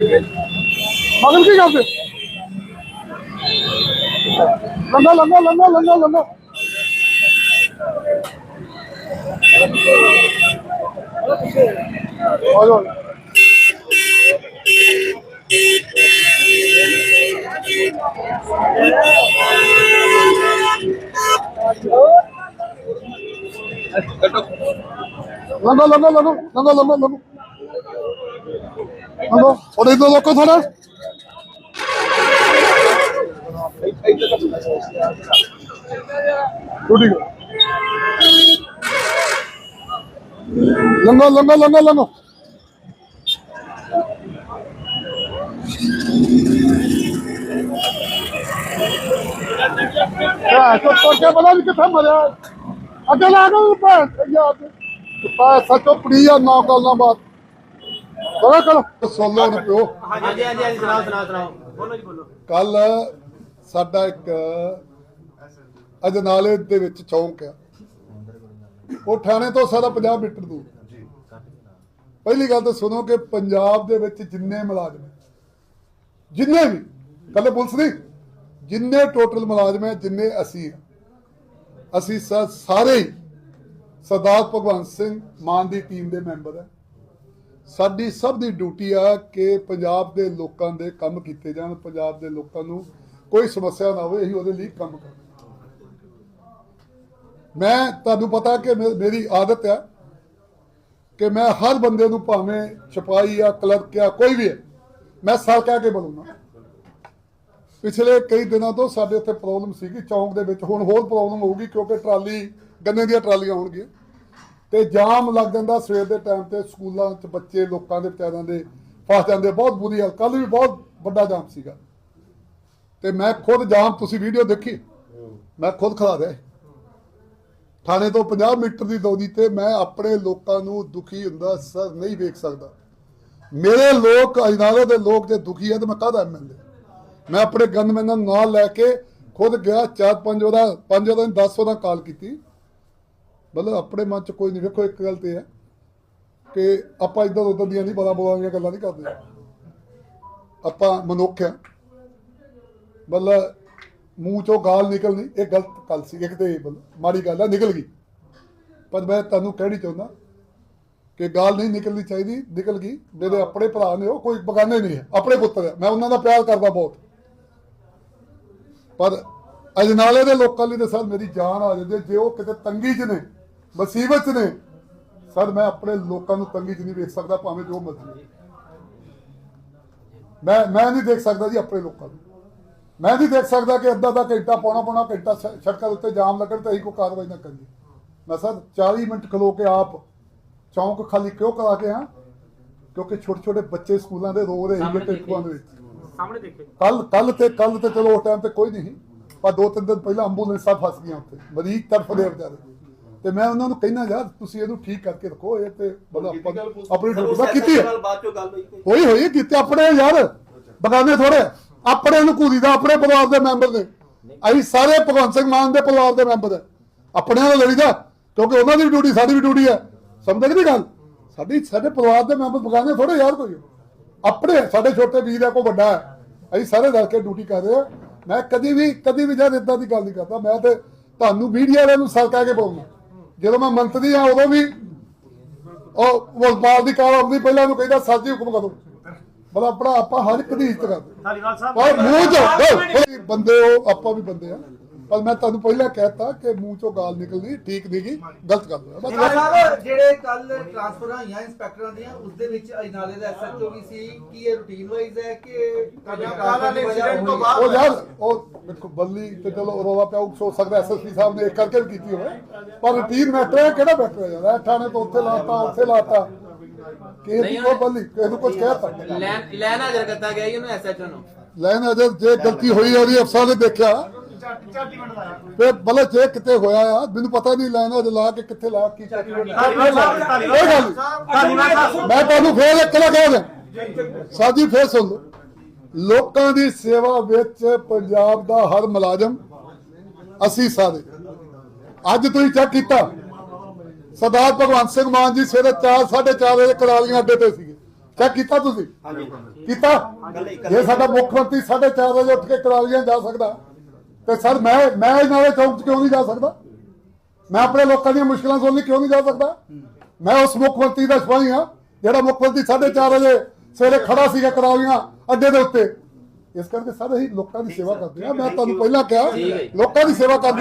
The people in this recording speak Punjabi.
ਮਗਰ ਕੀ ਕਰਦੇ ਲੰਗਾ ਲੰਗਾ ਲੰਗਾ ਲੰਗਾ ਲੰਗਾ ਆ ਜਾਓ ਲੰਗਾ ਲੰਗਾ ਲੰਗਾ ਲੰਗਾ ਲੰਗਾ ਲੰਗਾ ਲੰਗਾ ਉਹਦੇ ਤੋਂ ਲੋਕੋ ਥੋੜਾ ਟੁੱਟੀ ਗਿਆ ਲੰਗਾ ਲੰਗਾ ਲੰਗਾ ਲੰਗਾ ਆ ਤੋ ਤੋ ਕੇ ਪਤਾ ਨਹੀਂ ਕਿੱਥੇ ਮਰਿਆ। ਅੱਗੇ ਲਾ ਕੇ ਭੈਣ ਯਾਰ ਸੱਚੋ ਪੜੀਆ ਨਾ ਕਰਨਾ ਬਾਤ ਕਰ ਸੋਲੋ ਨੂੰ ਪਿਓ। ਹਾਂਜੀ ਹਾਂਜੀ ਹਾਂਜੀ ਸੁਣਾਓ ਸੁਣਾਓ ਸੁਣਾਓ। ਬੋਲੋ ਜੀ ਬੋਲੋ। ਕੱਲ ਸਾਡਾ ਇੱਕ ਅਜਨਾਲੇ ਦੇ ਵਿੱਚ ਚੌਂਕ ਆ। ਉਹ ਥਾਣੇ ਤੋਂ ਸਾਡਾ 50 ਮੀਟਰ ਦੂਰ। ਪਹਿਲੀ ਗੱਲ ਤਾਂ ਸੁਣੋ ਕਿ ਪੰਜਾਬ ਦੇ ਵਿੱਚ ਜਿੰਨੇ ਮੁਲਾਜ਼ਮ ਜਿੰਨੇ ਵੀ ਕੱਲੇ ਪੁਲਿਸ ਨਹੀਂ ਜਿੰਨੇ ਟੋਟਲ ਮੁਲਾਜ਼ਮ ਹੈ ਜਿੰਨੇ ਅਸੀਂ ਅਸੀਂ ਸਾਰੇ ਸਰਦਾਰ ਭਗਵੰਤ ਸਿੰਘ ਮਾਨ ਦੀ ਟੀਮ ਦੇ ਮੈਂਬਰ ਹੈ ਸਾਡੀ ਸਭ ਦੀ ਡਿਊਟੀ ਆ ਕਿ ਪੰਜਾਬ ਦੇ ਲੋਕਾਂ ਦੇ ਕੰਮ ਕੀਤੇ ਜਾਣ, ਪੰਜਾਬ ਦੇ ਲੋਕਾਂ ਨੂੰ ਕੋਈ ਸਮੱਸਿਆ ਨਾ ਹੋਵੇ, ਅਸੀਂ ਉਹਦੇ ਲਈ ਕੰਮ ਕਰਾਂਗੇ ਮੈਂ ਤੁਹਾਨੂੰ ਪਤਾ ਕਿ ਮੇ- ਮੇਰੀ ਆਦਤ ਹੈ ਕਿ ਮੈਂ ਹਰ ਬੰਦੇ ਨੂੰ ਭਾਵੇਂ ਛਪਾਈ ਆ, ਕਲਰਕ ਆ, ਕੋਈ ਵੀ ਹੈ ਮੈਂ ਸਰ ਕਹਿ ਕੇ ਬੋਲੂੰਗਾ ਪਿਛਲੇ ਕਈ ਦਿਨਾਂ ਤੋਂ ਸਾਡੇ ਉੱਥੇ ਪ੍ਰੋਬਲਮ ਸੀਗੀ, ਚੌਂਕ ਦੇ ਵਿੱਚ ਹੁਣ ਹੋਰ ਪ੍ਰੋਬਲਮ ਹੋਊਗੀ ਕਿਉਂਕਿ ਟਰਾਲੀ, ਗੰਨੇ ਦੀਆਂ ਟਰਾਲੀਆਂ ਹੋਣਗੀਆਂ। ਤੇ ਜਾਮ ਲੱਗ ਜਾਂਦਾ ਸਵੇਰ ਦੇ ਟਾਈਮ ਤੇ ਸਕੂਲਾਂ 'ਚ ਬੱਚੇ, ਲੋਕਾਂ ਦੇ ਵਿਚਾਰਿਆਂ ਦੇ ਫਸ ਜਾਂਦੇ, ਬਹੁਤ ਬੁਰੀ ਹਾਲ। ਕੱਲ ਵੀ ਬਹੁਤ ਵੱਡਾ ਜਾਮ ਸੀਗਾ। ਤੇ ਮੈਂ ਖੁਦ ਜਾਮ, ਤੁਸੀਂ ਵੀਡੀਓ ਦੇਖੀ? ਮੈਂ ਖੁਦ ਖੜਾ ਰਿਹਾ। ਥਾਣੇ ਤੋਂ 50 ਮੀਟਰ ਦੀ ਦੂਰੀ ਤੇ ਮੈਂ ਆਪਣੇ ਲੋਕਾਂ ਨੂੰ ਦੁਖੀ ਹੁੰਦਾ ਸਰ ਨਹੀਂ ਵੇਖ ਸਕਦਾ। ਮੇਰੇ ਲੋਕ, ਅਜਨਾਲੇ ਦੇ ਲੋਕ ਜੇ ਦੁਖੀ ਹੈ ਤਾਂ ਮੈਂ ਕਾਹਦਾ ਐਮਐਲਏ ਮੈਂ ਆਪਣੇ ਗਨਮੈਨਾਂ ਨੂੰ ਨਾਲ ਲੈ ਕੇ ਖੁਦ ਗਿਆ, ਚਾਰ ਪੰਜ ਉਹਦਾ ਪੰਜ ਉਹਦਾ 10 ਉਹਦਾ ਕਾਲ ਕੀਤੀ। ਮਤਲਬ ਆਪਣੇ ਮਨ ਚ ਕੋਈ ਨਹੀਂ ਵੇਖੋ ਇੱਕ ਗੱਲ ਤੇ ਹੈ ਕਿ ਆਪਾਂ ਇਦਾਂ ਉਧਰ ਦੀਆਂ ਨਹੀਂ ਬੜਾ ਬੋਲਾਂਗੇ ਗੱਲਾਂ ਨਹੀਂ ਕਰਦੇ। ਆਪਾਂ ਮਨੁੱਖ ਆ। ਮਤਲਬ ਮੂੰਹ ਚੋਂ ਗਾਲ ਨਿਕਲਣੀ, ਇਹ ਗਲਤ ਗੱਲ ਸੀ, ਇੱਕ ਤੇ ਮਾੜੀ ਗੱਲ ਆ, ਨਿਕਲ ਗਈ। ਪਰ ਮੈਂ ਤੁਹਾਨੂੰ ਕਹਿਣੀ ਚਾਹੁੰਦਾ ਕਿ ਗਾਲ ਨਹੀਂ ਨਿਕਲਣੀ ਚਾਹੀਦੀ, ਨਿਕਲ ਗਈ। ਮੇਰੇ ਆਪਣੇ ਭਰਾ ਨੇ, ਉਹ ਕੋਈ ਬਗਾਨੇ ਨਹੀਂ ਹੈ, ਆਪਣੇ ਪੁੱਤਰ ਹੈ ਮੈਂ ਉਹਨਾਂ ਦਾ ਪਿਆਰ ਕਰਦਾ ਬਹੁਤ। ਪਰ ਅਜਨਾਲੇ ਦੇ ਲੋਕਾਂ ਲਈ ਤਾਂ ਸਰ ਮੇਰੀ ਜਾਨ ਆ ਜਾਂਦੀ ਜੇ ਉਹ ਕਿਤੇ ਤੰਗੀ 'ਚ ਨੇ ਮੁਸੀਬਤ ਨੇ। ਸਰ ਮੈਂ ਆਪਣੇ ਲੋਕਾਂ ਨੂੰ ਤੰਗੀ 'ਚ ਨਹੀਂ ਵੇਖ ਸਕਦਾ ਭਾਵੇਂ ਜੋ ਮਰਜ਼ੀ। ਮੈਂ ਮੈਂ ਨਹੀਂ ਦੇਖ ਸਕਦਾ ਜੀ ਆਪਣੇ ਲੋਕਾਂ ਨੂੰ। ਮੈਂ ਨਹੀਂ ਦੇਖ ਸਕਦਾ ਕਿ ਅੱਧਾ ਦਾ ਘੰਟਾ ਪੌਣਾ ਪੌਣਾ ਘੰਟਾ ਸੜਕਾਂ ਉੱਤੇ ਜਾਮ ਲੱਗਣ ਤੇ ਅਸੀਂ ਕੋਈ ਕਾਰਵਾਈ ਨਾ ਕਰੀਏ। ਮੈਂ ਸਰ 40 ਮਿੰਟ ਖਲੋ ਕੇ ਆਪ ਚੌਂਕ ਖਾਲੀ ਕਿਉਂ ਕਰਾ ਕੇ ਹਾਂ ਕਿਉਂਕਿ ਛੋਟੇ ਛੋਟੇ ਬੱਚੇ ਸਕੂਲਾਂ ਦੇ ਰੋ ਰਹੇ ਸੀਗੇ ਟੈਂਪੂਆਂ ਦੇ ਵਿੱਚ। ਸਾਹਮਣੇ ਦੇਖੇ ਕੱਲ ਕੱਲ ਤੇ ਕੱਲ ਤੇ ਚਲੋ ਉਸ ਟਾਈਮ ਤੇ ਕੋਈ ਨਹੀਂ ਪਰ ਦੋ ਤਿੰਨ ਦਿਨ ਪਹਿਲਾਂ ਐਂਬੂਲੈਂਸਾਂ ਫਸ ਗਈਆਂ ਉੱਥੇ। ਮਰੀਜ਼ ਤੜਫਦੇ ਆ ਵਿਚਾਰੇ। ਤੇ ਮੈਂ ਉਹਨਾਂ ਨੂੰ ਕਹਿਣਾ ਯਾਰ ਤੁਸੀਂ ਇਹਨੂੰ ਠੀਕ ਕਰਕੇ ਰੱਖੋ ਇਹ ਤੇ ਆਪਾਂ ਆਪਣੀ ਡਿਊਟੀ ਦਾ ਕੀਤੀ ਹੈ। ਬਾਅਦ ਚੋਂ ਗੱਲ ਹੋਈ ਕੋਈ? ਹੋਈ ਹੋਈ ਕੀਤੇ ਆਪਣੇ ਯਾਰ ਬਗਾਨੇ ਥੋੜੇ ਆਪਣੇ ਨੂੰ ਘੂਰੀ ਦਾ ਆਪਣੇ ਪਰਿਵਾਰ ਦੇ ਮੈਂਬਰ ਨੇ। ਅਸੀਂ ਸਾਰੇ ਭਗਵੰਤ ਸਿੰਘ ਮਾਨ ਦੇ ਪਰਿਵਾਰ ਦੇ ਮੈਂਬਰ ਹੈ। ਆਪਣਿਆਂ ਨਾਲ ਲੜੀਦਾ ਕਿਉਂਕਿ ਉਹਨਾਂ ਦੀ ਵੀ ਡਿਊਟੀ ਸਾਡੀ ਵੀ ਡਿਊਟੀ ਹੈ। ਸਮਝਦੇ ਨਹੀਂ ਗੱਲ? ਸਾਡੀ ਸਾਡੇ ਪਰਿਵਾਰ ਦੇ ਮੈਂਬਰ ਬਗਾਨੇ ਥੋੜੇ ਯਾਰ ਕੋਈ। ਆਪਣੇ ਸਾਡੇ ਛੋਟੇ ਵੀਰ ਹੈ ਕੋਈ ਵੱਡਾ ਹੈ। ਅਸੀਂ ਸਾਰੇ ਰਲ ਕੇ ਡਿਊਟੀ ਕਰ ਰਹੇ ਹਾਂ। ਮੈਂ ਕਦੀ ਵੀ ਕਦੀ ਵੀ ਜਦ ਇਦਾਂ ਦੀ ਗੱਲ ਨਹੀਂ ਕਰਦਾ। ਮੈਂ ਤੇ ਤੁਹਾਨੂੰ ਮੀਡੀਆ ਵਾਲਿਆਂ ਨੂੰ ਸਰ ਕਹਿ ਕੇ ਬੋਲਣਾ ਜਦੋਂ ਮੈਂ ਮੰਤਰੀ ਆ ਉਦੋਂ ਵੀ ਉਹ ਵਸਪਾਲ ਦੀ ਕਾਲ ਆਉਂਦੀ ਪਹਿਲਾਂ ਉਹਨੂੰ ਕਹਿੰਦਾ ਸਰ ਜੀ ਹੁਕਮ ਕਰੋ ਮਤਲਬ ਆਪਣਾ ਆਪਾਂ ਹਰ ਇੱਕ ਦੀ ਇੱਜ਼ਤ ਕਰਦੇ ਧਾਲੀਵਾਲ ਸਾਹਿਬ ਪਰ ਮੂੰਹ ਚੋਂ ਓਏ, ਬੰਦੇ ਆਪਾਂ ਵੀ ਬੰਦੇ ਆ ਪਰ ਮੈਂ ਤੁਹਾਨੂੰ ਪਹਿਲਾਂ ਕਹਿਤਾ ਕਿ ਮੂੰਹ ਚੋਂ ਗਾਲ ਨਿਕਲਦੀ ਠੀਕ ਨਹੀਂ ਗੀ ਗਲਤ ਗੱਲ ਹੈ ਬਸ ਸਾਹਿਬ ਜਿਹੜੇ ਕੱਲ ਟ੍ਰਾਂਸਫਰ ਹੋਈਆਂ ਇੰਸਪੈਕਟਰਾਂ ਦੀਆਂ ਉਸ ਦੇ ਵਿੱਚ ਅਜਨਾਲੇ ਦਾ ਐਸਐਚਓ ਵੀ ਸੀ ਕੀ ਇਹ ਰੂਟੀਨ ਵਾਈਜ਼ ਹੈ ਕਿ ਕੱਲ੍ਹ ਵਾਲੇ incident ਤੋਂ ਬਾਅਦ ਉਹ ਯਾਰ ਉਹ ਦੇਖੋ ਬੱਲੀ ਤੇ ਚਲੋ ਰੋਲਾ ਪਿਆ ਉਹ ਹੋ ਸਕਦਾ ਐਸਐਸਪੀ ਸਾਹਿਬ ਨੇ ਇਹ ਕਰਕੇ ਵੀ ਕੀਤੀ ਹੋਵੇ ਪਰ ਰੂਟੀਨ ਮੈਟਰ ਹੈ ਕਿਹੜਾ ਮੈਟਰ ਹੈ ਯਾਰ? ਥਾਣੇ ਤੋਂ ਉੱਥੇ ਲਾਤਾ ਉੱਥੇ ਲਾਤਾ। ਕਿ ਇਹ ਕੋਈ ਬੱਲੀ ਕਿਸੇ ਨੂੰ ਕੁਝ ਕਹਿਤਾ ਲੈਨ ਲੈਨ ਹਾਜ਼ਰ ਕਰਤਾ ਗਿਆ ਜੀ ਉਹਨੂੰ ਐਸਐਚਓ ਨੂੰ। ਲੈਣ ਅਜੇ ਜੇ ਗਲਤੀ ਹੋਈ ਉਹਦੀ ਅਫਸਰ ਨੇ ਦੇਖਿਆ। ਤੇ ਬਲੇ ਜੇ ਕਿਤੇ ਹੋਇਆ ਆ ਮੈਨੂੰ ਪਤਾ ਨਹੀਂ ਲੈਣ ਅਜੇ ਲਾ ਕੇ ਕਿੱਥੇ ਲਾ ਕੀ ਕੋਈ ਗੱਲ ਮੈਂ ਤੁਹਾਨੂੰ ਫੇਰ ਇੱਕ ਗੱਲ ਕਹਿ ਦਿਆਂ। ਸਾਜੀ ਫੇਰ ਸੁਣ ਲਓ। ਲੋਕਾਂ ਦੀ ਸੇਵਾ ਵਿੱਚ ਪੰਜਾਬ ਦਾ ਹਰ ਮੁਲਾਜ਼ਮ ਅਸੀਂ ਸਾਰੇ। ਅੱਜ ਤੁਸੀਂ ਚੈੱਕ ਕੀਤਾ। ਸਰਦਾਰ ਭਗਵੰਤ ਸਿੰਘ ਮਾਨ ਜੀ ਸਵੇਰੇ 4 4:30 ਵਜੇ ਕਰਾਲੀਆਂ ਅੱਡੇ ਤੇ ਸੀਗੇ। ਚੈੱਕ ਕੀਤਾ ਤੁਸੀਂ? ਕੀਤਾ? ਜੇ ਸਾਡਾ ਮੁੱਖ ਮੰਤਰੀ 4:30 ਵਜੇ ਉੱਠ ਕੇ ਕਰਾਲੀਆਂ ਜਾ ਸਕਦਾ। ਤੇ ਸਰ ਮੈਂ ਮੈਂ ਨਾਲੇ ਚੌਂਕ 'ਚ ਕਿਉਂ ਨਹੀਂ ਜਾ ਸਕਦਾ? ਮੈਂ ਆਪਣੇ ਲੋਕਾਂ ਦੀਆਂ ਮੁਸ਼ਕਲਾਂ ਸੁਣਨ ਲਈ ਕਿਉਂ ਨਹੀਂ ਜਾ ਸਕਦਾ? ਮੈਂ ਉਸ ਮੁੱਖ ਮੰਤਰੀ ਦਾ ਸਿਪਾਹੀ ਹਾਂ ਜਿਹੜਾ ਮੁੱਖ ਮੰਤਰੀ 4:30 ਵਜੇ ਸਵੇਰੇ ਖੜਾ ਸੀਗਾ ਕਰਾਲੀਆਂ ਅੱਡੇ ਦੇ ਉੱਤੇ। ਇਸ ਕਰਕੇ ਸਾਰੇ ਹੀ ਲੋਕਾਂ ਦੀ ਸੇਵਾ ਕਰਦੇ ਆ ਮੈਂ ਤੁਹਾਨੂੰ ਪਹਿਲਾਂ ਕਿਹਾ ਹੈ। ਲੋਕਾਂ ਦੀ ਸੇਵਾ ਕਰਦੇ